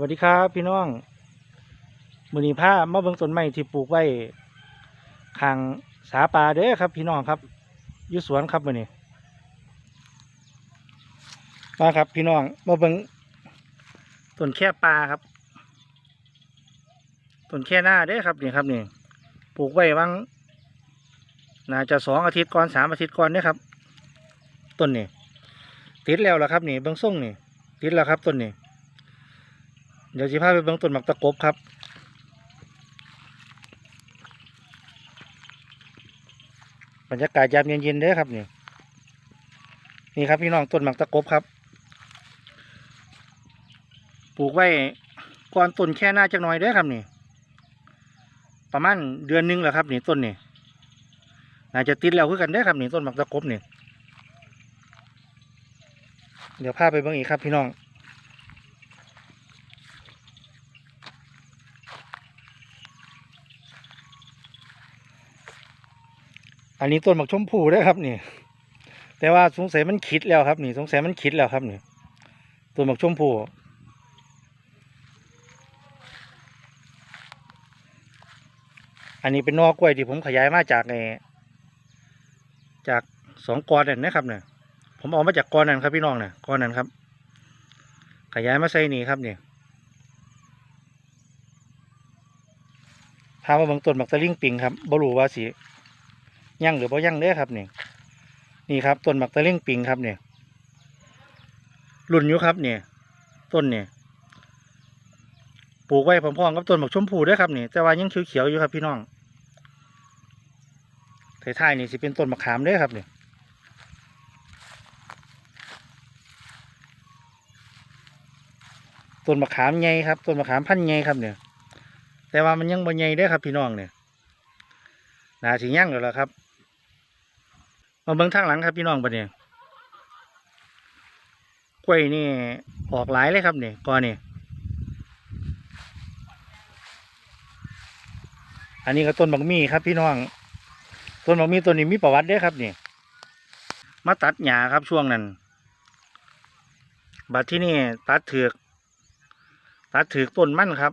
วัสดีครับ พี่น้องมือนีผ้ามาเบิงต้นไม้ที่ปลูกไว้ข้างสาปลาเด้อครับ พี่น้องครับอยู่สวนครับมือนี้มาครับ พี่น้องมาเบิงต้นแค่ปลาครับต้นแค่หน้าเด้อครับนี่ครับนี่ปลูกไว้บ้างน่าจะสองอาทิตย์ก่อนสามอาทิตย์ก่อนเนี่ยครับต้นนี่ติดแล้วละครับ นี่เบิงส่งนี่ติดแล้วครับต้นนี่ เดี๋ยวสิพาไปเบิ่งต้นหมักตะกบครับ บรรยากาศยามเย็นๆเด้อครับนี่นี่ครับพี่น้องต้นหมักตะกบครับ ปลูกไว้ก่อนต้นแค่หน้าจักหน่อยเด้อครับนี่ ประมาณเดือนหนึงแหละครับนี่ต้นนี่น่าจะติดแล้วคือกันเด้อครับนี่ต้นหมักตะกบนี่เดี๋ยวพาไปเบิ่งอีกครับพี่น้อง อันนี้ต้นหมักชมพูด้วยครับนี่ แต่ว่าสงสัยมันคิดแล้วครับนี่สงสัยมันคิดแล้วครับนี่ต้นหมักชมพูอันนี้เป็นนอกกล้วยที่ผมขยายมาจากไอ้จากสองกอนนั่นนะครับเนี่ยผมเอามาจากกอนนั้นครับพี่น้องเนี่ยกอนนั้นครับ ขยายมาใส่นี่ครับเนี่ยพามาเบิ่งต้นหมักตะลิงปิงครับบรูว่าสิ ยั่งหรือบ่ยั่งเด้อครับนี่นี่ครับต้นหมักตะเล่งปิงครับเนี่ยรุ่นอยู่ครับเนี่ยต้นเนี่ยปลูกไว้พร้อมๆกับต้นหมักชมพูด้อครับนี่แต่ว่ายังเขียวๆอยู่ครับพี่น้องท้ายๆนี่สิเป็นต้นมะขามด้อครับเนี่ยต้นมะขามใหญ่ครับต้นมะขามพันใหญ่ครับเนี่ยแต่ว่ามันยังบ่ใหญ่ด้อครับพี่น้องเนี่ยนาสิยั่งแล้วละครับ มาเบิ่งทางหลังครับพี่น้องปะเนี่ยกล้วยนี่ออกหลายเลยครับเนี่ยกอนี่อันนี้ก็ต้นบักมี่ครับ พี่น้องต้นบักมี่ต้นนี้มีประวัติด้อครับเนี่ยมาตัดหญ้าครับช่วงนั้น บัดที่นี่ตัดเถือกตัดเถือกต้นมันครับ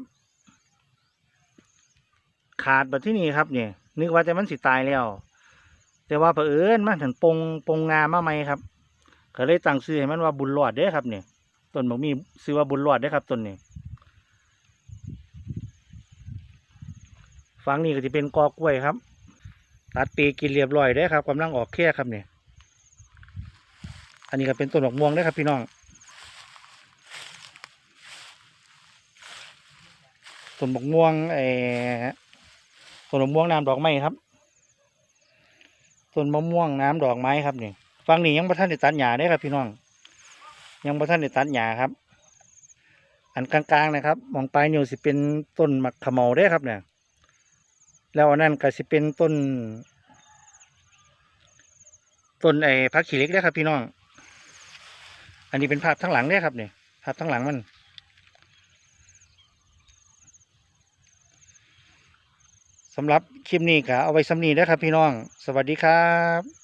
ขาดบัดที่นี่ครับเนี่ยนึกว่าจะมันสิตายแล้ว แต่ว่าเผอิญมันถึงปงปงงามมาไหมครับก็เลยตั้งชื่อให้มันว่าบุญรอดเด้ครับเนี่ยต้นบอกมีชื่อว่าบุญรอดเด้ครับต้นนี้ฟังนี่ก็จะเป็นกอกล้วยครับ ตัดปีกินเรียบร้อยเด้ครับกำลังออกแค่ครับเนี่ยอันนี้ก็เป็นต้นดอกม่วงเด้ครับพี่น้องต้นดอกม่วงเออต้นดอกม่วงน้ำดอกไม้ครับ ต้นมะม่วงน้ำดอกไม้ครับนี่ฟังนี่ยังประท่านได้ตัดหญ้าได้ครับ พี่น้อง ยังประท่านได้ตัดหญ้าครับ อันกลางๆนะครับมองไปนิ้วสิเป็นต้นมะขมเมาได้ครับเนี่ย แล้วอันนั้นก็สิเป็นต้น ต้นไอ้พักขี้เล็กได้ครับ พี่น้อง อันนี้เป็นภาพทั้งหลังได้ครับเนี่ยภาพทั้งหลังมัน สำหรับคลิปนี้ก็เอาไว้สำนีนะครับพี่น้อง สวัสดีครับ